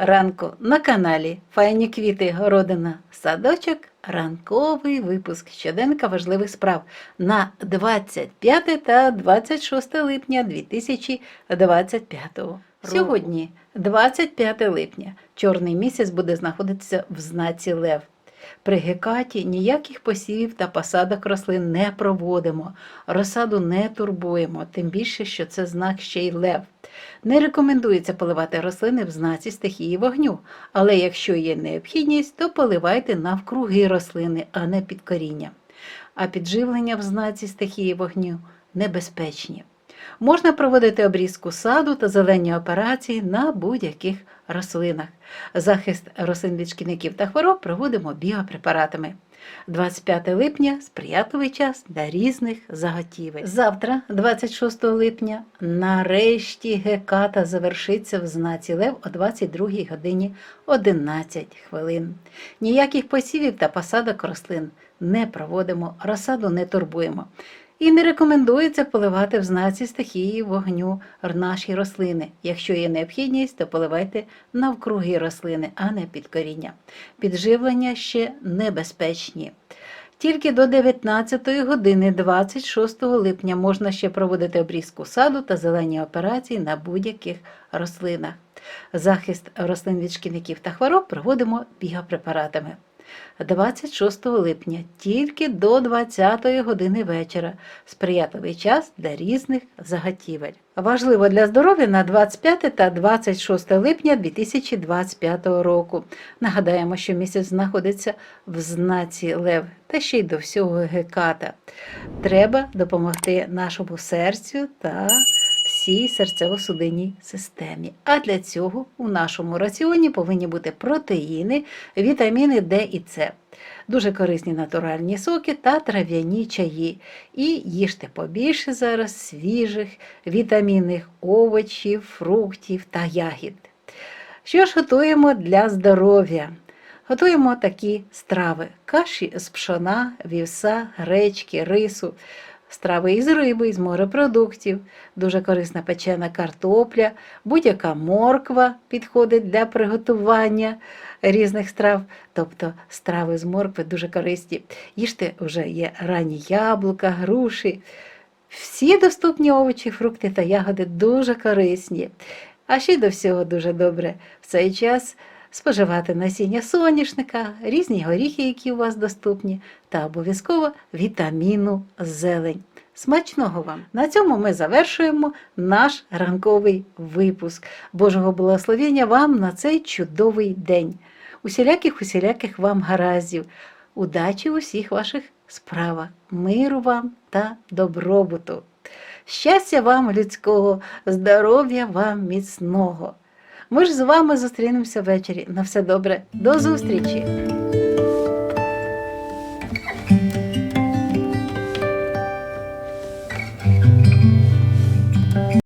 ранку на каналі Файні квіти, городина, садочок. Ранковий випуск щоденка важливих справ на 25 та 26 липня 2025 року. Сьогодні, 25 липня, чорний місяць буде знаходитися в знаці Лев. При гекаті ніяких посівів та посадок рослин не проводимо, розсаду не турбуємо, тим більше, що це знак ще й лев. Не рекомендується поливати рослини в знаці стихії вогню, але якщо є необхідність, то поливайте навкруги рослини, а не під коріння. А підживлення в знаці стихії вогню небезпечні. Можна проводити обрізку саду та зелені операції на будь-яких рослинах. Захист рослин від шкідників та хвороб проводимо біопрепаратами. 25 липня сприятливий час для різних заготівель. Завтра, 26 липня, нарешті геката завершиться в знаці Лев о 22 годині 11 хвилин. Ніяких посівів та посадок рослин не проводимо, розсаду не турбуємо. І не рекомендується поливати в знаці стихії вогню наші рослини. Якщо є необхідність, то поливайте навкруги рослини, а не під коріння. Підживлення ще небезпечні. Тільки до 19 години 26 липня можна ще проводити обрізку саду та зелені операції на будь-яких рослинах. Захист рослин від шкідників та хвороб проводимо біопрепаратами. 26 липня тільки до 20 години вечора сприятливий час для різних заготівель. Важливо для здоров'я на 25 та 26 липня 2025 року. Нагадаємо, що місяць знаходиться в знаці Лев та ще й до всього геката. Треба допомогти нашому серцю та всій серцево-судинній системі. А для цього у нашому раціоні повинні бути протеїни, вітаміни Д і С, дуже корисні натуральні соки та трав'яні чаї. І їжте побільше зараз свіжих вітамінних овочів, фруктів та ягід. Що ж готуємо для здоров'я? Готуємо такі страви: каші з пшона, вівса, гречки, рису, страви із риби, із морепродуктів, дуже корисна печена картопля, будь-яка морква підходить для приготування різних страв, тобто страви з моркви дуже корисні. Їжте вже є ранні яблука, груші. Всі доступні овочі, фрукти та ягоди дуже корисні. А ще до всього дуже добре в цей час споживати насіння соняшника, різні горіхи, які у вас доступні, та обов'язково вітаміну зелень. Смачного вам! На цьому ми завершуємо наш ранковий випуск. Божого благословення вам на цей чудовий день. Усіляких усіляких вам гараздів, удачі у всіх ваших справах, миру вам та добробуту. Щастя вам людського, здоров'я вам міцного. Ми ж з вами зустрінемося ввечері. На все добре, до зустрічі!